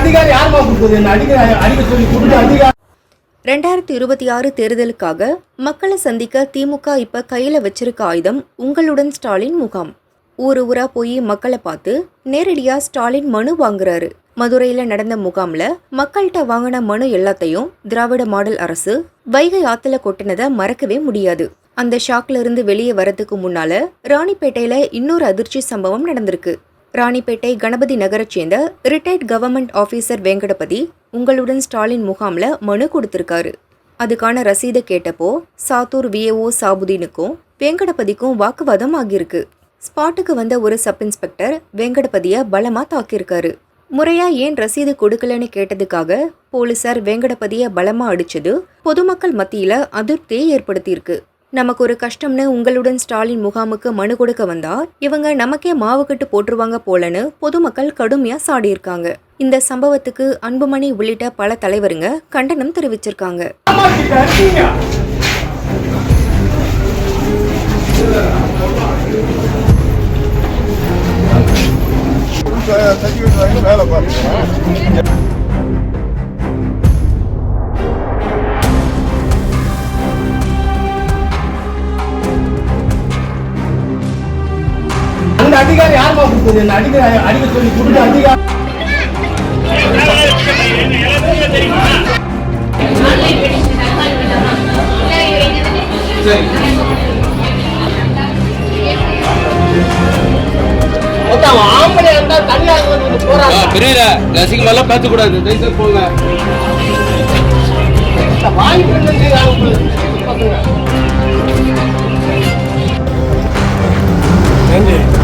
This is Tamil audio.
அதிகாரி யாருமா கொடுத்தது? என்ன அடிக்க அடிக்க சொல்லி கொடுத்த அதிகாரி. ரெண்டாயிரத்தி இருபத்தி ஆறு தேர்தலுக்காக மக்களை சந்திக்க திமுக இப்ப கையில வச்சிருக்க ஆயுதம் உங்களுடன் ஸ்டாலின் முகாம். ஊரு ஊரா போய் மக்களை பார்த்து நேரடியா ஸ்டாலின் மனு வாங்குறாரு. மதுரையில நடந்த முகாம்ல மக்கள்கிட்ட வாங்கின மனு எல்லாத்தையும் திராவிட மாடல் அரசு வைகை ஆத்துல கொட்டினதை மறக்கவே முடியாது. அந்த ஷாக்ல இருந்து வெளியே வரதுக்கு முன்னால ராணிப்பேட்டையில இன்னொரு அதிர்ச்சி சம்பவம் நடந்திருக்கு. ராணிப்பேட்டை கணபதி நகரைச் சேர்ந்த ரிட்டையர்ட் கவர்மெண்ட் ஆஃபீஸர் வெங்கடபதி உங்களுடன் ஸ்டாலின் முகாம்ல மனு கொடுத்துருக்காரு. அதுக்கான ரசீதை கேட்டப்போ சாத்தூர் விஏஓ சாபுதீனுக்கும் வெங்கடபதிக்கும் வாக்குவாதம் ஆகியிருக்கு. ஸ்பாட்டுக்கு வந்த ஒரு சப் இன்ஸ்பெக்டர் வெங்கடபதியை பலமாக தாக்கியிருக்காரு. முறையா ஏன் ரசீது கொடுக்கலன்னு கேட்டதுக்காக போலீசார் வெங்கடபதியை பலமா அடிச்சது பொதுமக்கள் மத்தியில அதிருப்தியை ஏற்படுத்தியிருக்கு. நமக்கு ஒரு கஷ்டம்னு உங்களுடன் ஸ்டாலின் முகாமுக்கு மனு கொடுக்க வந்தா இவங்க நமக்கே மாவு கட்டு போட்டுருவாங்க போலன்னு பொதுமக்கள் கடுமையா சாடியிருக்காங்க. இந்த சம்பவத்துக்கு அன்புமணி உள்ளிட்ட பல தலைவருங்க கண்டனம் தெரிவிச்சிருக்காங்க. வேலை பார்த்துக்கிறேன் அதிகாரி யாருமா கொடுத்தது என்ன அடிக்க அடிக்க சொல்லி கொடுத்த அதிகாரி? புரியல. ரசிகமெல்லாம் பேசக்கூடாது தயவுசெய்து போங்க. வாய்ப்பு நன்றி.